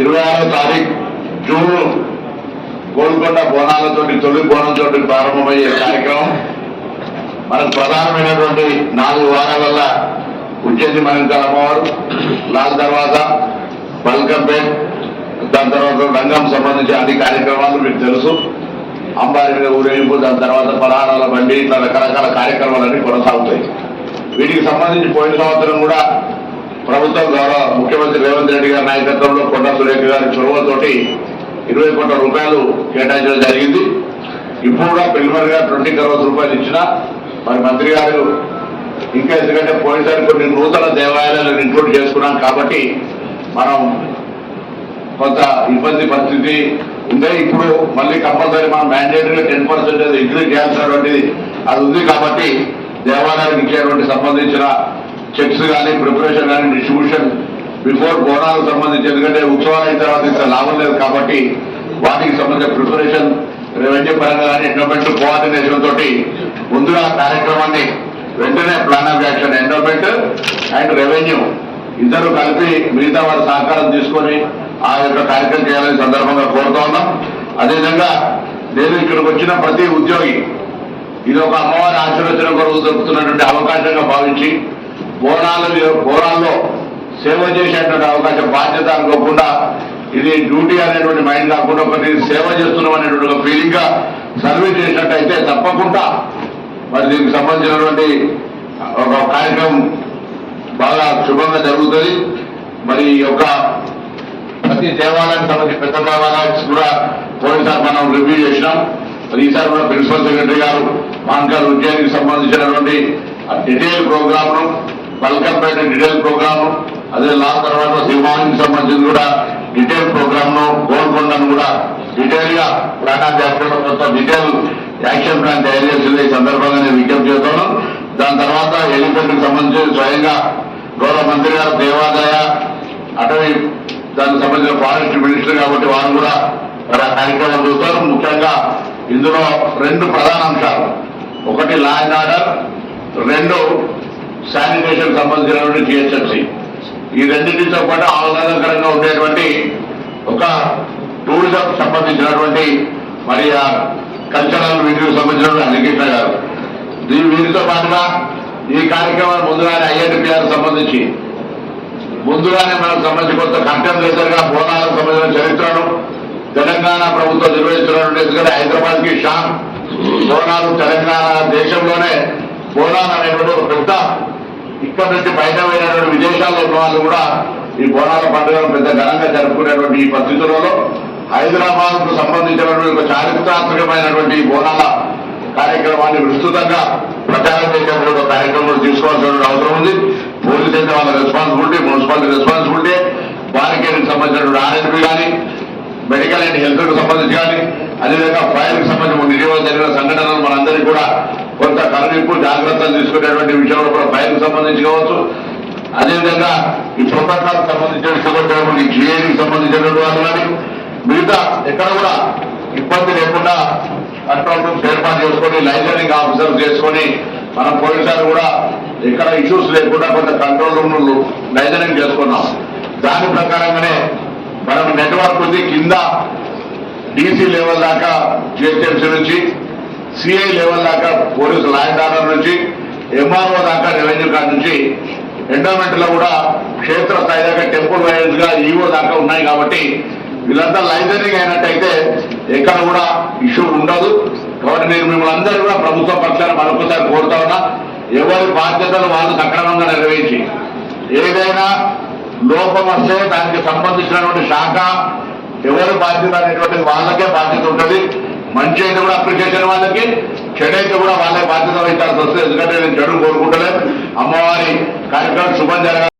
ఇరవై ఆరో తారీఖు జూన్ గోల్కొండ బోనాలతోటి తొలి బోనంతో ప్రారంభమయ్యే కార్యక్రమం. మనకు ప్రధానమైనటువంటి నాలుగు వారాల ఉజ్జయిని మనం అమ్మవారు లాల్ దర్వాజా బల్కంపేట్ దాని తర్వాత రంగం సంబంధించి అన్ని కార్యక్రమాలు మీకు తెలుసు. అంబారి మీద ఊరేగింపు దాని తర్వాత పలహారాల బండి ఇట్లా రకరకాల కార్యక్రమాలన్నీ కొనసాగుతాయి. వీటికి సంబంధించి పోయిన సంవత్సరం కూడా ప్రభుత్వం ద్వారా ముఖ్యమంత్రి రేవంత్ రెడ్డి గారి నాయకత్వంలో కొండ సురేఖ గారి చొరవతోటి ఇరవై కోట్ల రూపాయలు కేటాయించడం జరిగింది. ఇప్పుడు కూడా ప్రిలిమినరీ గా ట్వంటీ కరోడ్ రూపాయలు ఇచ్చిన మరి మంత్రి గారు ఇంకా ఎందుకంటే పోయినసారి కొన్ని నూతన దేవాలయాలను ఇంక్లూడ్ చేసుకున్నాం కాబట్టి మనం కొంత ఇబ్బంది పరిస్థితి ఉందే. ఇప్పుడు మళ్ళీ కంపల్సరీ మనం మ్యాండేటరీ టెన్ పర్సెంట్ ఇంక్రీజ్ చేయాల్సినటువంటిది అది ఉంది కాబట్టి దేవాలయానికి ఇచ్చేటువంటి సంబంధించిన చెక్స్ కానీ ప్రిపరేషన్ కానీ డిస్ట్రిబ్యూషన్ బిఫోర్ బోనాలకు సంబంధించి. ఎందుకంటే ఉత్సవాలు అయిన తర్వాత ఇంత లాభం లేదు కాబట్టి వాటికి సంబంధించిన ప్రిపరేషన్ రెవెన్యూ పరంగా కానీ ఎండోమెంట్ కోఆర్డినేషన్ తోటి ముందుగా కార్యక్రమాన్ని వెంటనే plan of action endowment and revenue ఇద్దరు కలిపి మిగతా వారి సహకారం తీసుకొని ఆ యొక్క కార్యక్రమం చేయాలని సందర్భంగా కోరుతా ఉన్నాం. అదేవిధంగా నేను ఇక్కడికి వచ్చిన ప్రతి ఉద్యోగి ఇది ఒక అమ్మవారి ఆశీర్వచనం కొరకు దొరుకుతున్నటువంటి అవకాశంగా భావించి బోనాల బోనాల్లో సేవ చేసేటువంటి అవకాశం బాధ్యత అనుకోకుండా ఇది డ్యూటీ అనేటువంటి మైండ్ కాకుండా ఒకటి సేవ చేస్తున్నాం అనేటువంటి ఒక ఫీలింగ్గా సర్వీస్ చేసినట్టయితే తప్పకుండా మరి దీనికి సంబంధించినటువంటి ఒక కార్యక్రమం బాగా శుభంగా జరుగుతుంది. మరి ఈ యొక్క ప్రతి దేవాలయానికి సంబంధించి పెద్ద దేవాలయానికి కూడా పోయినసారి మనం రివ్యూ చేసినాం. మరి ఈసారి కూడా ప్రిన్సిపల్ సెక్రటరీ గారు మాంకాల్ ఉద్యోగానికి సంబంధించినటువంటి detail program Balkampet detail program అదే లాస్ట్ తర్వాత సింహానికి సంబంధించి కూడా డీటెయిల్ ప్రోగ్రామ్ను గోల్కొండను కూడా డీటెయిల్గా plan of detail action plan తయారు చేసింది. ఈ సందర్భంగా నేను విజ్ఞప్తి చేస్తాను. దాని తర్వాత ఎలిఫెంట్కి సంబంధించి స్వయంగా గౌరవ మంత్రి గారు దేవాదాయ అటవీ దానికి సంబంధించిన ఫారెస్ట్ మినిస్టర్ కాబట్టి వారు కూడా మరి ఆ కార్యక్రమం చూస్తారు. ముఖ్యంగా ఇందులో రెండు ప్రధాన అంశాలు. ఒకటి లా అండ్ ఆర్డర్ రెండు శానిటేషన్ సంబంధించినటువంటి జిహెచ్ఎంసీ. ఈ రెండింటితో పాటు ఆహ్లాదకరంగా ఉండేటువంటి ఒక టూరిజం సంబంధించినటువంటి మరి ఆ కల్చరల్ వీటికి సంబంధించినటువంటి హరికృష్ణ గారు. దీని వీరితో పాటుగా ఈ కార్యక్రమాలు ముందుగానే ఐఎన్పిఆర్ సంబంధించి ముందుగానే మనకు సంబంధించి కొంత కంటెంట్ లేదర్గా బోనాలకు సంబంధించిన చరిత్రను తెలంగాణ ప్రభుత్వం నిర్వహిస్తున్నటువంటి ఎందుకంటే హైదరాబాద్కి షాక్ బోనాలు తెలంగాణ దేశంలోనే బోనాలు అనేటువంటి ఒక పెద్ద ఇక్కడ నుంచి బయట పోయినటువంటి విదేశాల్లో ఉన్న వాళ్ళు కూడా ఈ బోనాల పండుగను పెద్ద ఘనంగా జరుపుకునేటువంటి ఈ పరిస్థితులలో హైదరాబాద్కు సంబంధించినటువంటి ఒక చారిత్రాత్మకమైనటువంటి బోనాల కార్యక్రమాన్ని విస్తృతంగా ప్రచారం చేసేటువంటి కార్యక్రమం తీసుకోవాల్సిన అవసరం ఉంది. పోలీస్ అయితే వాళ్ళ రెస్పాన్సిబిలిటీ మున్సిపాలిటీ రెస్పాన్సిబిలిటీ బారికేడ్కి సంబంధించినటువంటి ఆర్ఎస్పీ కానీ మెడికల్ అండ్ హెల్త్కు సంబంధించి కానీ అదేవిధంగా ఫైర్కి సంబంధించి నిజంగా జరిగిన సంఘటనలు మనందరికీ కూడా కొంత కనువిప్పు జాగ్రత్తలు తీసుకునేటువంటి విషయంలో కూడా ఫైర్ సంబంధించి కావచ్చు. అదేవిధంగా ఈ ప్రోటోకాల్ సంబంధించిన విషయంలో జిఏకి సంబంధించినటువంటి వాళ్ళు కానీ మిగతా ఎక్కడ కూడా ఇబ్బంది లేకుండా కంట్రోల్ రూమ్స్ ఏర్పాటు చేసుకొని లైజనింగ్ ఆఫీసర్ చేసుకొని మనం పోయినసారి కూడా ఎక్కడ ఇష్యూస్ లేకుండా కొంత కంట్రోల్ రూమ్ లైజనింగ్ చేసుకున్నాం. దాని ప్రకారంగానే మనం నెట్వర్క్ ఉంది. కింద డీసీ లెవెల్ దాకా జిహెచ్ఎంసీ నుంచి సిఐ లెవెల్ దాకా పోలీసు లా అండ్ ఆర్డర్ నుంచి ఎంఆర్ఓ దాకా రెవెన్యూ కార్డు నుంచి ఎండోమెంట్లో కూడా క్షేత్ర స్థాయి దాకా టెంపుల్ వైజ్గా ఈఓ దాకా ఉన్నాయి కాబట్టి వీళ్ళంతా లైజనింగ్ అయినట్టయితే ఎక్కడ కూడా ఇష్యూ ఉండదు. కాబట్టి నేను మిమ్మల్ని అందరూ కూడా ప్రభుత్వ పక్షాన్ని మరొకసారి కోరుతా ఉన్నా ఎవరి బాధ్యతలు వాళ్ళు సక్రమంగా నిర్వహించి ఏదైనా లోపం వస్తే దానికి సంబంధించినటువంటి శాఖ ఎవరి బాధ్యత అనేటువంటిది వాళ్ళకే బాధ్యత ఉంటుంది. మంచి అయితే కూడా అప్లికేషన్ వాళ్ళకి చెడైతే కూడా వాళ్ళే బాధ్యత వహించాల్సి వస్తుంది. ఎందుకంటే నేను చెడు కోరుకుంటలేదు. అమ్మవారి కార్యక్రమం శుభం జరగాలి.